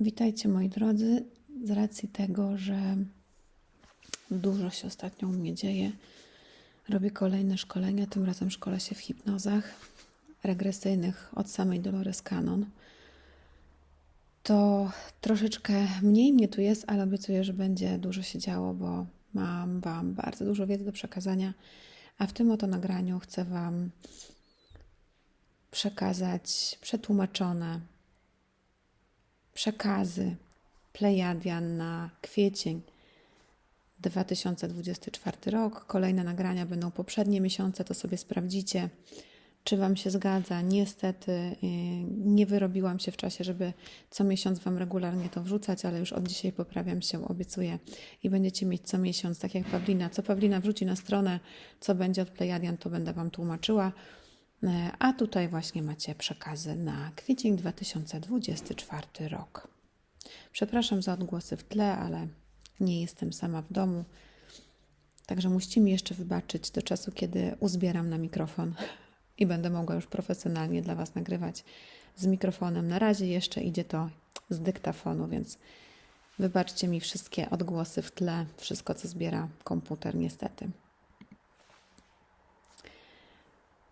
Witajcie moi drodzy. Z racji tego, że dużo się ostatnio u mnie dzieje, robię kolejne szkolenia. Tym razem szkolę się w hipnozach regresyjnych od samej Dolores Cannon. To troszeczkę mniej mnie tu jest, ale obiecuję, że będzie dużo się działo, bo mam Wam bardzo dużo wiedzy do przekazania, a w tym oto nagraniu chcę Wam przekazać przetłumaczone przekazy Plejadian na kwiecień 2024 rok. Kolejne nagrania będą poprzednie miesiące, to sobie sprawdzicie, czy Wam się zgadza. Niestety yy, nie wyrobiłam się w czasie, żeby co miesiąc Wam regularnie to wrzucać, ale już od dzisiaj poprawiam się, obiecuję. I będziecie mieć co miesiąc, tak jak Pawlina. Co Pawlina wrzuci na stronę, co będzie od Plejadian, to będę Wam tłumaczyła. E, A tutaj właśnie macie przekazy na kwiecień 2024 rok. Przepraszam za odgłosy w tle, ale nie jestem sama w domu. Także musicie mi jeszcze wybaczyć do czasu, kiedy uzbieram na mikrofon i będę mogła już profesjonalnie dla Was nagrywać z mikrofonem. Na razie jeszcze idzie to z dyktafonu, więc wybaczcie mi wszystkie odgłosy w tle, wszystko co zbiera komputer, niestety.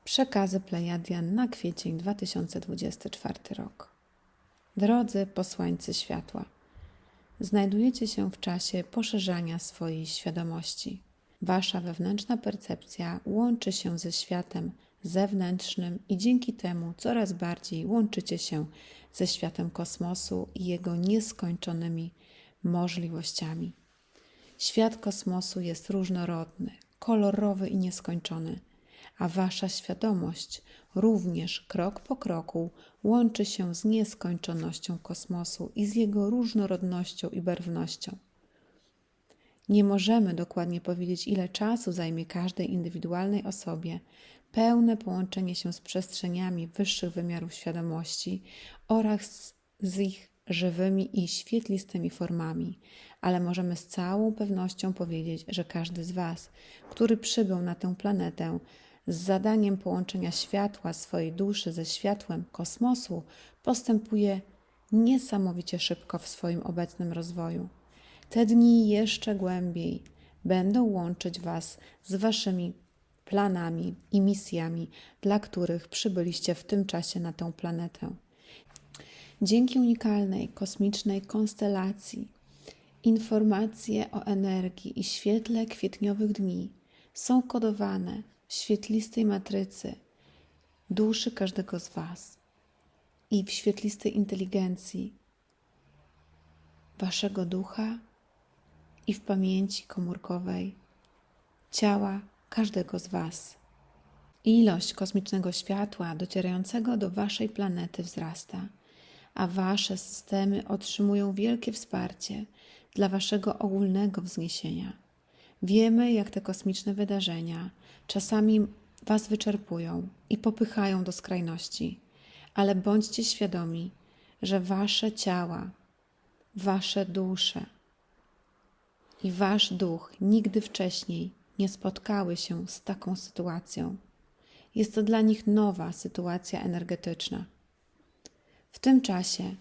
Przekazy Plejadian na kwiecień 2024 rok. Drodzy posłańcy światła, znajdujecie się w czasie poszerzania swojej świadomości. Wasza wewnętrzna percepcja łączy się ze światem zewnętrznym i dzięki temu coraz bardziej łączycie się ze światem kosmosu i jego nieskończonymi możliwościami. Świat kosmosu jest różnorodny, kolorowy i nieskończony a wasza świadomość również krok po kroku łączy się z nieskończonością kosmosu i z jego różnorodnością i barwnością. Nie możemy dokładnie powiedzieć, ile czasu zajmie każdej indywidualnej osobie pełne połączenie się z przestrzeniami wyższych wymiarów świadomości oraz z ich żywymi i świetlistymi formami, ale możemy z całą pewnością powiedzieć, że każdy z Was, który przybył na tę planetę, z zadaniem połączenia światła swojej duszy ze światłem kosmosu postępuje niesamowicie szybko w swoim obecnym rozwoju. Te dni jeszcze głębiej będą łączyć Was z Waszymi planami i misjami, dla których przybyliście w tym czasie na tę planetę. Dzięki unikalnej kosmicznej konstelacji, informacje o energii i świetle kwietniowych dni są kodowane świetlistej matrycy duszy każdego z Was i w świetlistej inteligencji Waszego ducha i w pamięci komórkowej ciała każdego z Was. Ilość kosmicznego światła docierającego do Waszej planety wzrasta, a Wasze systemy otrzymują wielkie wsparcie dla Waszego ogólnego wzniesienia. Wiemy, jak te kosmiczne wydarzenia czasami Was wyczerpują i popychają do skrajności, ale bądźcie świadomi, że Wasze ciała, Wasze dusze i Wasz duch nigdy wcześniej nie spotkały się z taką sytuacją. Jest to dla nich nowa sytuacja energetyczna. W tym czasie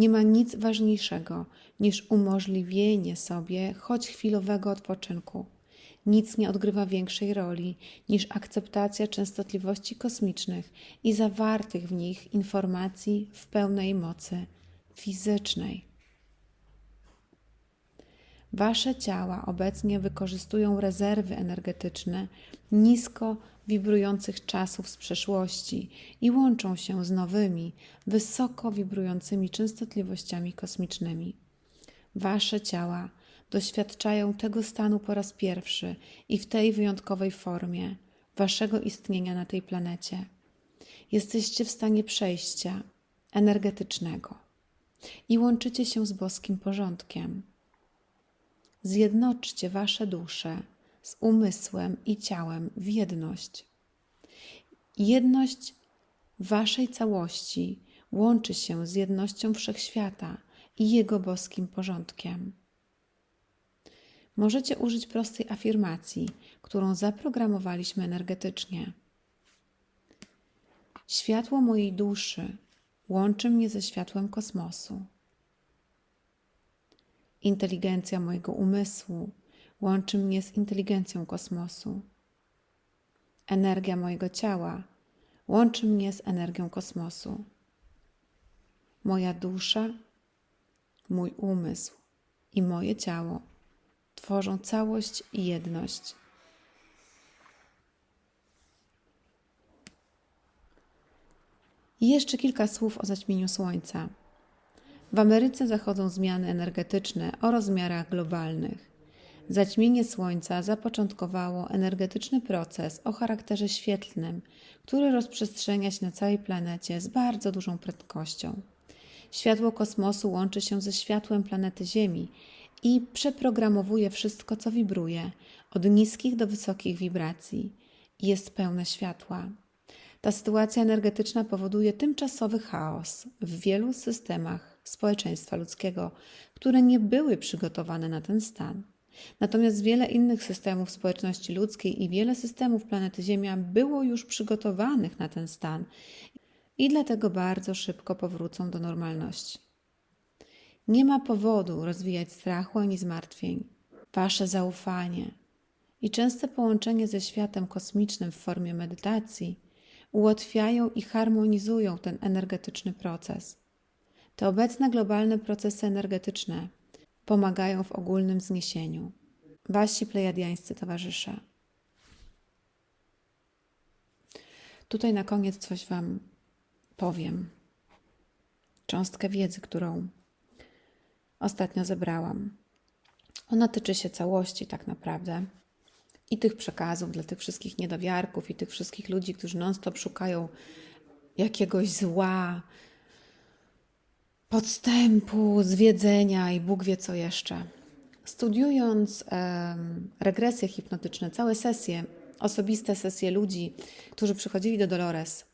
nie ma nic ważniejszego niż umożliwienie sobie choć chwilowego odpoczynku. Nic nie odgrywa większej roli niż akceptacja częstotliwości kosmicznych i zawartych w nich informacji w pełnej mocy fizycznej. Wasze ciała obecnie wykorzystują rezerwy energetyczne nisko wibrujących czasów z przeszłości i łączą się z nowymi, wysoko wibrującymi częstotliwościami kosmicznymi. Wasze ciała doświadczają tego stanu po raz pierwszy i w tej wyjątkowej formie waszego istnienia na tej planecie. Jesteście w stanie przejścia energetycznego i łączycie się z boskim porządkiem. Zjednoczcie wasze dusze z umysłem i ciałem w jedność. Jedność waszej całości łączy się z jednością wszechświata i jego boskim porządkiem. Możecie użyć prostej afirmacji, którą zaprogramowaliśmy energetycznie. Światło mojej duszy łączy mnie ze światłem kosmosu. Inteligencja mojego umysłu łączy mnie z inteligencją kosmosu. Energia mojego ciała łączy mnie z energią kosmosu. Moja dusza, mój umysł i moje ciało tworzą całość i jedność. I jeszcze kilka słów o zaćmieniu Słońca. W Ameryce zachodzą zmiany energetyczne o rozmiarach globalnych. Zaćmienie Słońca zapoczątkowało energetyczny proces o charakterze świetlnym, który rozprzestrzenia się na całej planecie z bardzo dużą prędkością. Światło kosmosu łączy się ze światłem planety Ziemi i przeprogramowuje wszystko, co wibruje, od niskich do wysokich wibracji. Jest pełne światła. Ta sytuacja energetyczna powoduje tymczasowy chaos w wielu systemach społeczeństwa ludzkiego, które nie były przygotowane na ten stan. Natomiast wiele innych systemów społeczności ludzkiej i wiele systemów planety Ziemia było już przygotowanych na ten stan i dlatego bardzo szybko powrócą do normalności. Nie ma powodu rozwijać strachu ani zmartwień. Wasze zaufanie i częste połączenie ze światem kosmicznym w formie medytacji ułatwiają i harmonizują ten energetyczny proces. Te obecne globalne procesy energetyczne pomagają w ogólnym zniesieniu. Wasi plejadiańscy towarzysze. Tutaj na koniec coś Wam powiem. Cząstkę wiedzy, którą ostatnio zebrałam. Ona tyczy się całości, tak naprawdę, i tych przekazów dla tych wszystkich niedowiarków i tych wszystkich ludzi, którzy non-stop szukają jakiegoś zła, podstępu, zwiedzenia i Bóg wie co jeszcze. Studiując regresje hipnotyczne, całe sesje, osobiste sesje ludzi, którzy przychodzili do Dolores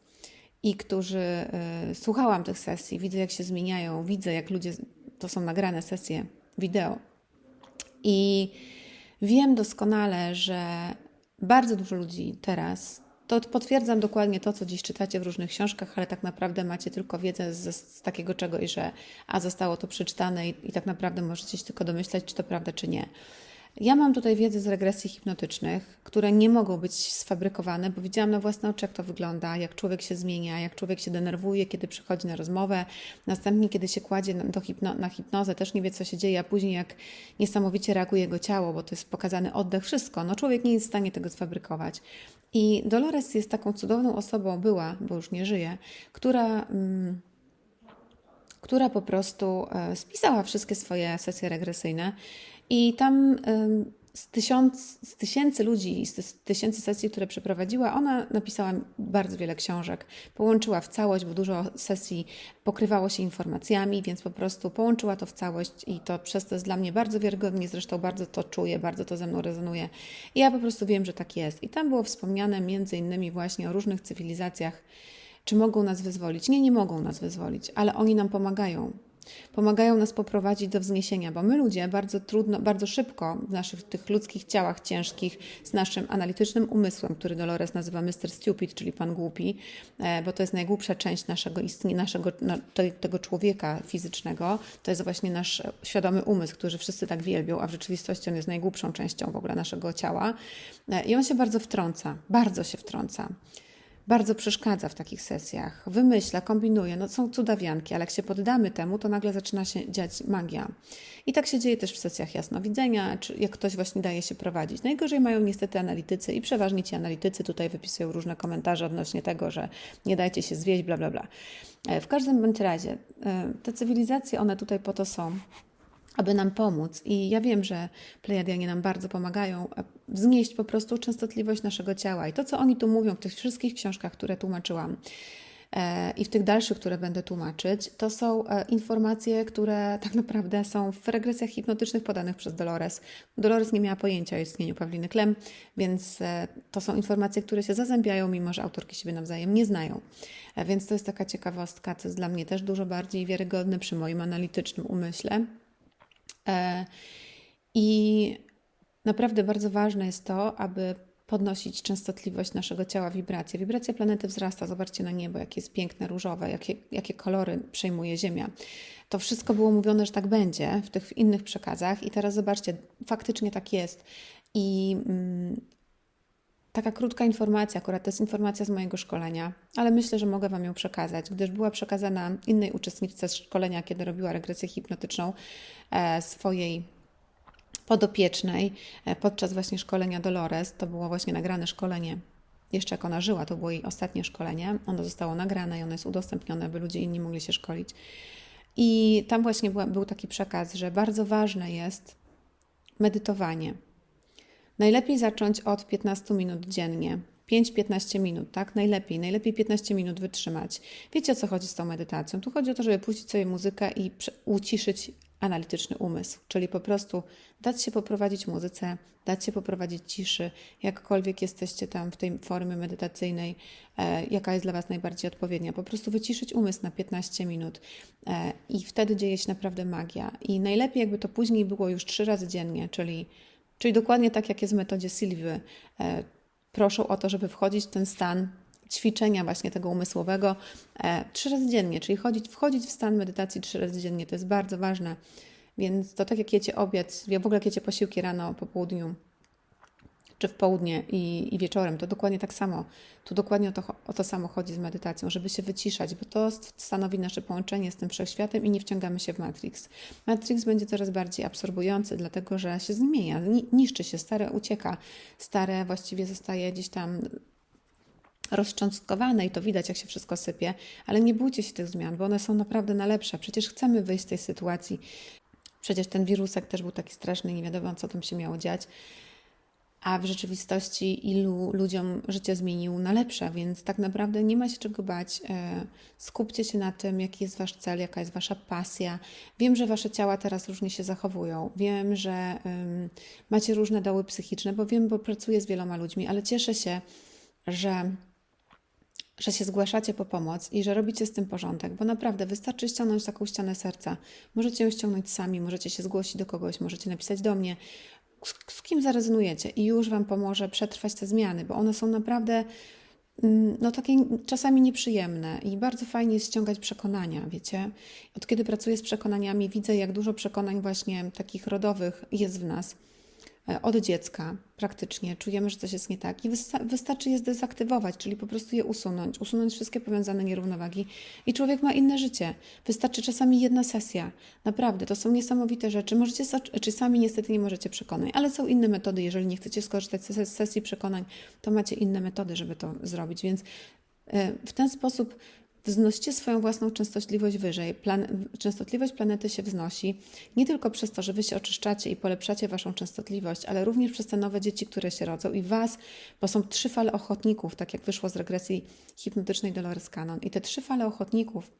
i którzy y, słuchałam tych sesji, widzę jak się zmieniają, widzę jak ludzie, to są nagrane sesje wideo. I wiem doskonale, że bardzo dużo ludzi teraz to potwierdzam dokładnie to, co dziś czytacie w różnych książkach, ale tak naprawdę macie tylko wiedzę z, z takiego czegoś, że a zostało to przeczytane i, i tak naprawdę możecie się tylko domyślać, czy to prawda, czy nie. Ja mam tutaj wiedzę z regresji hipnotycznych, które nie mogą być sfabrykowane, bo widziałam na własne oczy, jak to wygląda, jak człowiek się zmienia, jak człowiek się denerwuje, kiedy przychodzi na rozmowę, następnie, kiedy się kładzie do hipno na hipnozę, też nie wie, co się dzieje, a później, jak niesamowicie reaguje jego ciało, bo to jest pokazany oddech, wszystko. No, człowiek nie jest w stanie tego sfabrykować. I Dolores jest taką cudowną osobą, była, bo już nie żyje, która. Mm, która po prostu e, spisała wszystkie swoje sesje regresyjne i tam z, tysiąc, z tysięcy ludzi, z tysięcy sesji, które przeprowadziła, ona napisała bardzo wiele książek. Połączyła w całość, bo dużo sesji pokrywało się informacjami, więc po prostu połączyła to w całość i to przez to jest dla mnie bardzo wiarygodnie, zresztą bardzo to czuję, bardzo to ze mną rezonuje. I ja po prostu wiem, że tak jest. I tam było wspomniane między innymi właśnie o różnych cywilizacjach, czy mogą nas wyzwolić. Nie, nie mogą nas wyzwolić, ale oni nam pomagają Pomagają nas poprowadzić do wzniesienia, bo my ludzie bardzo trudno, bardzo szybko w naszych tych ludzkich ciałach ciężkich, z naszym analitycznym umysłem, który Dolores nazywa Mr. Stupid, czyli Pan Głupi, e, bo to jest najgłupsza część naszego istnienia, naszego, tego człowieka fizycznego, to jest właśnie nasz świadomy umysł, który wszyscy tak wielbią, a w rzeczywistości on jest najgłupszą częścią w ogóle naszego ciała. E, I on się bardzo wtrąca, bardzo się wtrąca bardzo przeszkadza w takich sesjach. Wymyśla, kombinuje, no są cudawianki, ale jak się poddamy temu, to nagle zaczyna się dziać magia. I tak się dzieje też w sesjach jasnowidzenia, czy jak ktoś właśnie daje się prowadzić. Najgorzej mają niestety analitycy i przeważnie ci analitycy tutaj wypisują różne komentarze odnośnie tego, że nie dajcie się zwieść, bla, bla, bla. E, w każdym bądź razie, e, te cywilizacje, one tutaj po to są, aby nam pomóc. I ja wiem, że Plejadianie nam bardzo pomagają wznieść po prostu częstotliwość naszego ciała. I to, co oni tu mówią w tych wszystkich książkach, które tłumaczyłam, e, i w tych dalszych, które będę tłumaczyć, to są e, informacje, które tak naprawdę są w regresjach hipnotycznych podanych przez Dolores. Dolores nie miała pojęcia o istnieniu Pawliny Klem, więc e, to są informacje, które się zazębiają, mimo że autorki siebie nawzajem nie znają. Więc to jest taka ciekawostka, co jest dla mnie też dużo bardziej wiarygodne przy moim analitycznym umyśle. I naprawdę bardzo ważne jest to, aby podnosić częstotliwość naszego ciała, wibracje. Wibracja planety wzrasta, zobaczcie na niebo, jakie jest piękne, różowe, jakie, jakie kolory przejmuje Ziemia. To wszystko było mówione, że tak będzie w tych innych przekazach i teraz zobaczcie, faktycznie tak jest. I mm, taka krótka informacja, akurat to jest informacja z mojego szkolenia, ale myślę, że mogę Wam ją przekazać, gdyż była przekazana innej uczestniczce szkolenia, kiedy robiła regresję hipnotyczną e, swojej podopiecznej e, podczas właśnie szkolenia Dolores. To było właśnie nagrane szkolenie. Jeszcze jak ona żyła, to było jej ostatnie szkolenie. Ono zostało nagrane i ono jest udostępnione, by ludzie inni mogli się szkolić. I tam właśnie była, był taki przekaz, że bardzo ważne jest medytowanie. Najlepiej zacząć od 15 minut dziennie. 5-15 minut, tak? Najlepiej, najlepiej 15 minut wytrzymać. Wiecie o co chodzi z tą medytacją? Tu chodzi o to, żeby puścić sobie muzykę i uciszyć analityczny umysł, czyli po prostu dać się poprowadzić muzyce, dać się poprowadzić ciszy, jakkolwiek jesteście tam w tej formie medytacyjnej, e, jaka jest dla Was najbardziej odpowiednia. Po prostu wyciszyć umysł na 15 minut e, i wtedy dzieje się naprawdę magia. I najlepiej, jakby to później było już trzy razy dziennie, czyli, czyli dokładnie tak, jak jest w metodzie Sylwy. E, proszą o to, żeby wchodzić w ten stan ćwiczenia właśnie tego umysłowego e, trzy razy dziennie, czyli chodzić, wchodzić w stan medytacji trzy razy dziennie. To jest bardzo ważne. Więc to tak jak jecie obiad, w ogóle jak jecie posiłki rano, po południu, czy w południe i, i wieczorem, to dokładnie tak samo. Tu dokładnie o to, o to samo chodzi z medytacją, żeby się wyciszać, bo to stanowi nasze połączenie z tym wszechświatem i nie wciągamy się w Matrix. Matrix będzie coraz bardziej absorbujący, dlatego że się zmienia, niszczy się, stare ucieka, stare właściwie zostaje gdzieś tam rozcząstkowane i to widać, jak się wszystko sypie, ale nie bójcie się tych zmian, bo one są naprawdę na lepsze. Przecież chcemy wyjść z tej sytuacji. Przecież ten wirusek też był taki straszny, nie wiadomo, co tam się miało dziać. A w rzeczywistości ilu ludziom życie zmienił na lepsze, więc tak naprawdę nie ma się czego bać. E, skupcie się na tym, jaki jest wasz cel, jaka jest wasza pasja. Wiem, że wasze ciała teraz różnie się zachowują. Wiem, że um, macie różne doły psychiczne, bo wiem, bo pracuję z wieloma ludźmi, ale cieszę się, że że się zgłaszacie po pomoc i że robicie z tym porządek, bo naprawdę wystarczy ściągnąć taką ścianę serca. Możecie ją ściągnąć sami, możecie się zgłosić do kogoś, możecie napisać do mnie, z, z kim zarezonujecie i już Wam pomoże przetrwać te zmiany, bo one są naprawdę mm, no takie czasami nieprzyjemne i bardzo fajnie jest ściągać przekonania, wiecie. Od kiedy pracuję z przekonaniami, widzę, jak dużo przekonań właśnie takich rodowych jest w nas od dziecka praktycznie czujemy, że coś jest nie tak i wystarczy je zdezaktywować, czyli po prostu je usunąć, usunąć wszystkie powiązane nierównowagi i człowiek ma inne życie. Wystarczy czasami jedna sesja. Naprawdę, to są niesamowite rzeczy. Możecie, czy sami niestety nie możecie przekonać, ale są inne metody. Jeżeli nie chcecie skorzystać z sesji przekonań, to macie inne metody, żeby to zrobić, więc e, w ten sposób Wznosicie swoją własną częstotliwość wyżej. Plan częstotliwość planety się wznosi nie tylko przez to, że wy się oczyszczacie i polepszacie waszą częstotliwość, ale również przez te nowe dzieci, które się rodzą i was, bo są trzy fale ochotników, tak jak wyszło z regresji hipnotycznej Dolores Cannon. I te trzy fale ochotników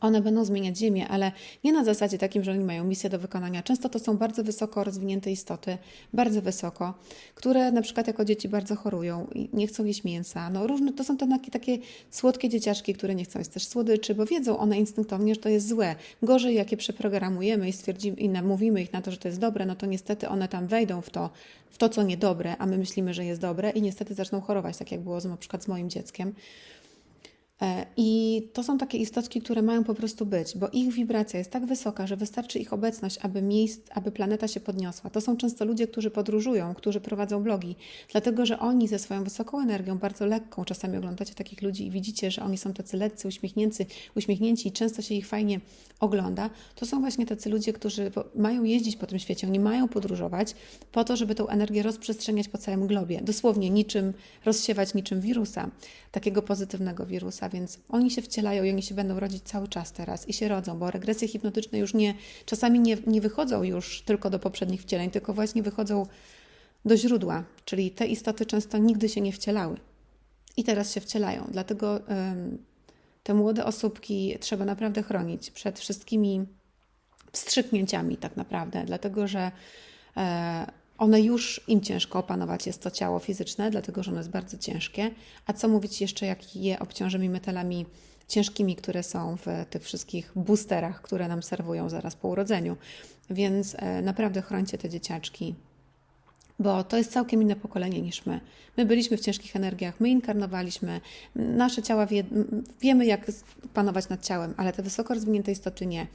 one będą zmieniać Ziemię, ale nie na zasadzie takim, że oni mają misję do wykonania. Często to są bardzo wysoko rozwinięte istoty, bardzo wysoko, które na przykład jako dzieci bardzo chorują i nie chcą jeść mięsa. No różne, to są to takie, takie słodkie dzieciaczki, które nie chcą jeść też słodyczy, bo wiedzą one instynktownie, że to jest złe. Gorzej, jakie przeprogramujemy i stwierdzimy i namówimy ich na to, że to jest dobre, no to niestety one tam wejdą w to, w to co niedobre, a my myślimy, że jest dobre i niestety zaczną chorować, tak jak było na przykład z moim dzieckiem. E, I to są takie istotki, które mają po prostu być, bo ich wibracja jest tak wysoka, że wystarczy ich obecność, aby miejsc, aby planeta się podniosła. To są często ludzie, którzy podróżują, którzy prowadzą blogi, dlatego że oni ze swoją wysoką energią, bardzo lekką, czasami oglądacie takich ludzi i widzicie, że oni są tacy lekcy, uśmiechnięci, uśmiechnięci i często się ich fajnie ogląda. To są właśnie tacy ludzie, którzy mają jeździć po tym świecie, oni mają podróżować po to, żeby tą energię rozprzestrzeniać po całym globie. Dosłownie niczym rozsiewać niczym wirusa, takiego pozytywnego wirusa więc oni się wcielają i oni się będą rodzić cały czas teraz i się rodzą, bo regresje hipnotyczne już nie, czasami nie, nie wychodzą już tylko do poprzednich wcieleń, tylko właśnie wychodzą do źródła, czyli te istoty często nigdy się nie wcielały i teraz się wcielają. Dlatego ym, te młode osóbki trzeba naprawdę chronić przed wszystkimi wstrzyknięciami, tak naprawdę, dlatego że e, one już im ciężko opanować jest to ciało fizyczne, dlatego że ono jest bardzo ciężkie. A co mówić jeszcze, jak je obciążymy metalami ciężkimi, które są w tych wszystkich boosterach, które nam serwują zaraz po urodzeniu. Więc e, naprawdę chrońcie te dzieciaczki bo to jest całkiem inne pokolenie niż my. My byliśmy w ciężkich energiach, my inkarnowaliśmy, nasze ciała wie, wiemy, jak panować nad ciałem, ale te wysoko rozwinięte istoty nie.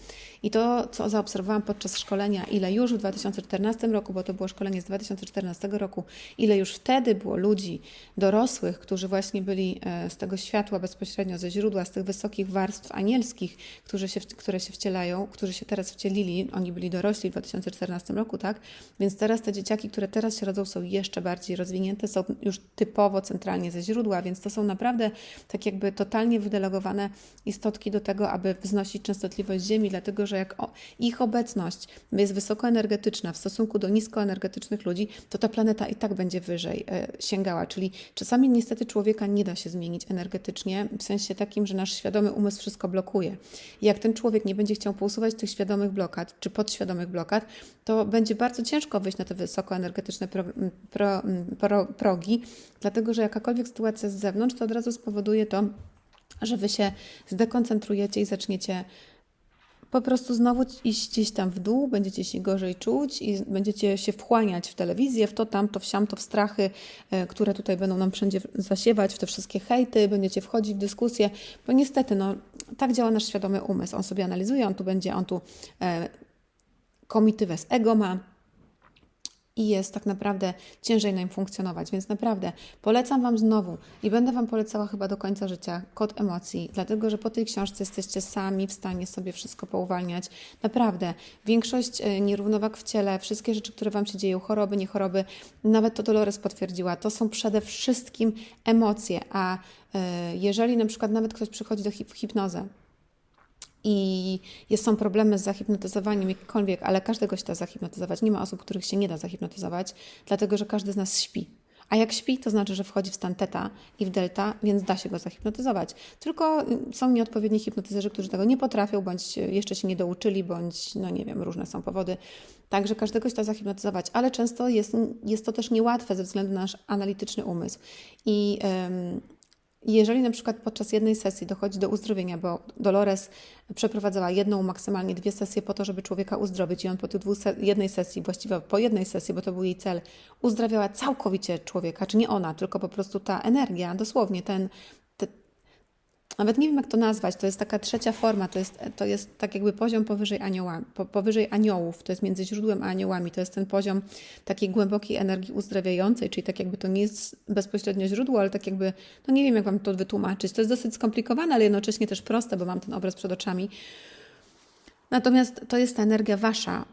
I to, co zaobserwowałam podczas szkolenia, ile już w 2014 roku, bo to było szkolenie z 2014 roku, ile już wtedy było ludzi dorosłych, którzy właśnie byli e, z tego światła bezpośrednio ze źródła, z tych wysokich warstw anielskich, którzy się, które się wcielają, którzy się teraz wcielili, oni byli dorośli w 2014 roku, tak? Więc teraz te dzieciaki, które teraz się rodzą, są jeszcze bardziej rozwinięte, są już typowo centralnie ze źródła, więc to są naprawdę tak jakby totalnie wydelegowane istotki do tego, aby wznosić częstotliwość Ziemi, dlatego że jak ich obecność jest wysokoenergetyczna w stosunku do niskoenergetycznych ludzi, to ta planeta i tak będzie wyżej e, sięgała. Czyli czasami niestety człowieka nie da się zmienić energetycznie, w sensie takim, że nasz świadomy umysł wszystko blokuje. Jak ten człowiek nie będzie chciał pousuwać tych świadomych blokad, czy podświadomych blokad, to będzie bardzo ciężko wyjść na te wysokoenergetyczne pro, pro, pro, progi, dlatego że jakakolwiek sytuacja z zewnątrz, to od razu spowoduje to, że wy się zdekoncentrujecie i zaczniecie po prostu znowu iść gdzieś tam w dół, będziecie się gorzej czuć i będziecie się wchłaniać w telewizję, w to, tamto, w siamto, w strachy, e, które tutaj będą nam wszędzie zasiewać, w te wszystkie hejty, będziecie wchodzić w dyskusję, bo niestety, no, tak działa nasz świadomy umysł. On sobie analizuje, on tu będzie, on tu e, komitywę z ego ma, i jest tak naprawdę ciężej na nim funkcjonować. Więc naprawdę polecam Wam znowu i będę Wam polecała chyba do końca życia kod emocji, dlatego że po tej książce jesteście sami w stanie sobie wszystko pouwalniać. Naprawdę, większość e, nierównowag w ciele, wszystkie rzeczy, które Wam się dzieją, choroby, nie choroby, nawet to Dolores potwierdziła, to są przede wszystkim emocje, a e, jeżeli na przykład nawet ktoś przychodzi do hip hipnozę, i jest, są problemy z zahipnotyzowaniem jakkolwiek, ale każdego się da zahipnotyzować. Nie ma osób, których się nie da zahipnotyzować, dlatego że każdy z nas śpi. A jak śpi, to znaczy, że wchodzi w stan teta i w delta, więc da się go zahipnotyzować. Tylko y, są nieodpowiedni hipnotyzerzy, którzy tego nie potrafią, bądź jeszcze się nie douczyli, bądź, no nie wiem, różne są powody. Także każdego się da zahipnotyzować, ale często jest, jest to też niełatwe ze względu na nasz analityczny umysł. I jeżeli na przykład podczas jednej sesji dochodzi do uzdrowienia, bo Dolores przeprowadzała jedną, maksymalnie dwie sesje po to, żeby człowieka uzdrowić i on po dwóch se jednej sesji, właściwie po jednej sesji, bo to był jej cel, uzdrawiała całkowicie człowieka, czy nie ona, tylko po prostu ta energia, dosłownie ten, nawet nie wiem jak to nazwać, to jest taka trzecia forma, to jest, to jest tak jakby poziom powyżej, anioła, po, powyżej aniołów, to jest między źródłem a aniołami, to jest ten poziom takiej głębokiej energii uzdrawiającej, czyli tak jakby to nie jest bezpośrednio źródło, ale tak jakby, no nie wiem jak Wam to wytłumaczyć, to jest dosyć skomplikowane, ale jednocześnie też proste, bo mam ten obraz przed oczami. Natomiast to jest ta energia Wasza,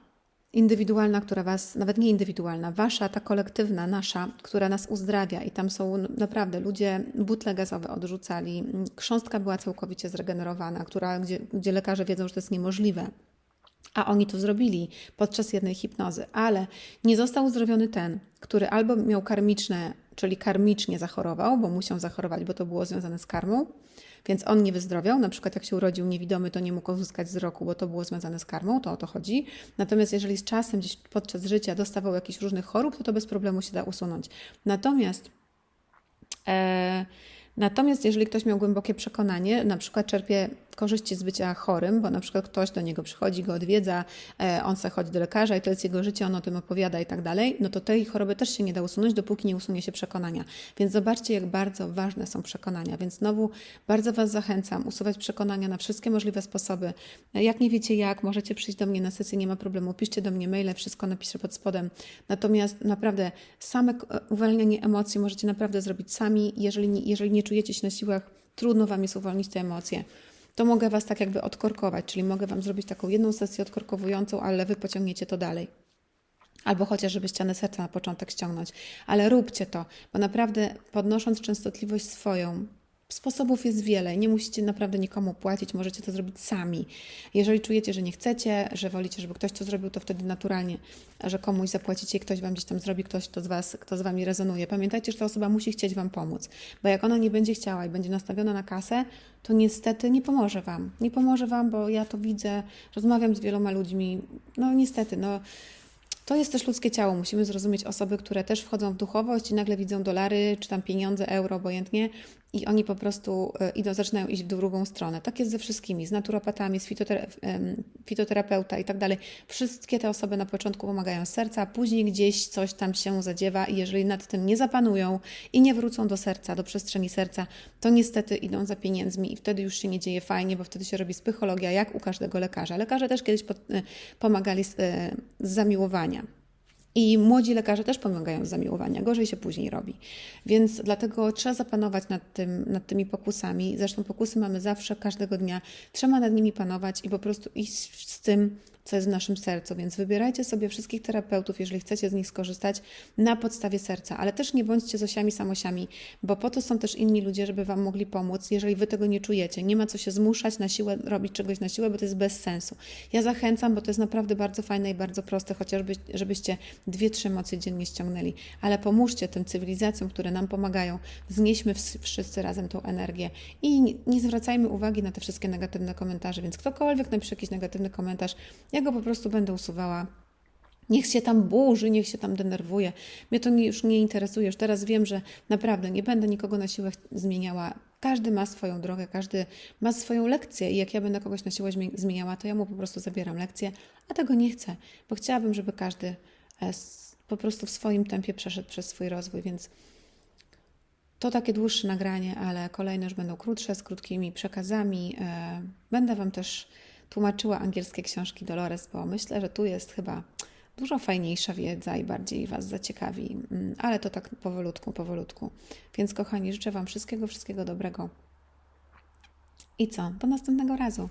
indywidualna, która Was, nawet nie indywidualna, Wasza, ta kolektywna, nasza, która nas uzdrawia. I tam są naprawdę ludzie butle gazowe odrzucali, krząstka była całkowicie zregenerowana, która, gdzie, gdzie lekarze wiedzą, że to jest niemożliwe. A oni to zrobili podczas jednej hipnozy, ale nie został uzdrowiony ten, który albo miał karmiczne, czyli karmicznie zachorował, bo musiał zachorować, bo to było związane z karmą, więc on nie wyzdrowiał. Na przykład jak się urodził niewidomy, to nie mógł uzyskać wzroku, bo to było związane z karmą, to o to chodzi. Natomiast jeżeli z czasem gdzieś podczas życia dostawał jakichś różnych chorób, to to bez problemu się da usunąć. Natomiast e, Natomiast jeżeli ktoś miał głębokie przekonanie, na przykład czerpie korzyści z bycia chorym, bo na przykład ktoś do niego przychodzi, go odwiedza, e, on se chodzi do lekarza i to jest jego życie, on o tym opowiada i tak dalej, no to tej choroby też się nie da usunąć, dopóki nie usunie się przekonania. Więc zobaczcie, jak bardzo ważne są przekonania. Więc znowu bardzo Was zachęcam usuwać przekonania na wszystkie możliwe sposoby. E, jak nie wiecie jak, możecie przyjść do mnie na sesję, nie ma problemu, piszcie do mnie maile, wszystko napiszę pod spodem. Natomiast naprawdę same e, uwalnianie emocji możecie naprawdę zrobić sami, jeżeli nie, jeżeli nie czujecie się na siłach, trudno Wam jest uwolnić te emocje to mogę Was tak jakby odkorkować, czyli mogę Wam zrobić taką jedną sesję odkorkowującą, ale Wy pociągniecie to dalej. Albo chociaż, żeby ścianę serca na początek ściągnąć. Ale róbcie to, bo naprawdę podnosząc częstotliwość swoją, Sposobów jest wiele, nie musicie naprawdę nikomu płacić, możecie to zrobić sami. Jeżeli czujecie, że nie chcecie, że wolicie, żeby ktoś to zrobił, to wtedy naturalnie, że komuś zapłacicie i ktoś Wam gdzieś tam zrobi, ktoś, kto z, was, kto z Wami rezonuje. Pamiętajcie, że ta osoba musi chcieć Wam pomóc, bo jak ona nie będzie chciała i będzie nastawiona na kasę, to niestety nie pomoże Wam. Nie pomoże Wam, bo ja to widzę, rozmawiam z wieloma ludźmi, no niestety, no to jest też ludzkie ciało. Musimy zrozumieć osoby, które też wchodzą w duchowość i nagle widzą dolary, czy tam pieniądze, euro, obojętnie i oni po prostu e, idą, zaczynają iść w drugą stronę. Tak jest ze wszystkimi, z naturopatami, z fitotera- fitoterapeuta i tak dalej. Wszystkie te osoby na początku pomagają serca, a później gdzieś coś tam się zadziewa i jeżeli nad tym nie zapanują i nie wrócą do serca, do przestrzeni serca, to niestety idą za pieniędzmi i wtedy już się nie dzieje fajnie, bo wtedy się robi psychologia, jak u każdego lekarza. Lekarze też kiedyś e, pomagali z, e, z zamiłowania. I młodzi lekarze też pomagają z zamiłowania, gorzej się później robi. Więc dlatego trzeba zapanować nad, tym, nad tymi pokusami. Zresztą pokusy mamy zawsze, każdego dnia. Trzeba nad nimi panować i po prostu iść tym, co jest w naszym sercu. Więc wybierajcie sobie wszystkich terapeutów, jeżeli chcecie z nich skorzystać, na podstawie serca. Ale też nie bądźcie zosiami samosiami, bo po to są też inni ludzie, żeby Wam mogli pomóc, jeżeli Wy tego nie czujecie. Nie ma co się zmuszać na siłę, robić czegoś na siłę, bo to jest bez sensu. Ja zachęcam, bo to jest naprawdę bardzo fajne i bardzo proste, chociażby żebyście dwie, trzy emocje dziennie ściągnęli. Ale pomóżcie tym cywilizacjom, które nam pomagają. Wznieśmy ws- wszyscy razem tą energię i nie zwracajmy uwagi na te wszystkie negatywne komentarze. Więc ktokolwiek napisze jakiś negatywny komentarz, ja go po prostu będę usuwała. Niech się tam burzy, niech się tam denerwuje. Mnie to już nie interesuje. Już teraz wiem, że naprawdę nie będę nikogo na siłę zmieniała. Każdy ma swoją drogę, każdy ma swoją lekcję i jak ja będę kogoś na siłę zmie- zmieniała, to ja mu po prostu zabieram lekcję, a tego nie chcę, bo chciałabym, żeby każdy e, po prostu w swoim tempie przeszedł przez swój rozwój, więc to takie dłuższe nagranie, ale kolejne już będą krótsze, z krótkimi przekazami. E, Będę Wam też tłumaczyła angielskie książki Dolores, bo myślę, że tu jest chyba dużo fajniejsza wiedza i bardziej Was zaciekawi, Mm, ale to tak powolutku, powolutku. Więc kochani, życzę Wam wszystkiego, wszystkiego dobrego. I co? Do następnego razu.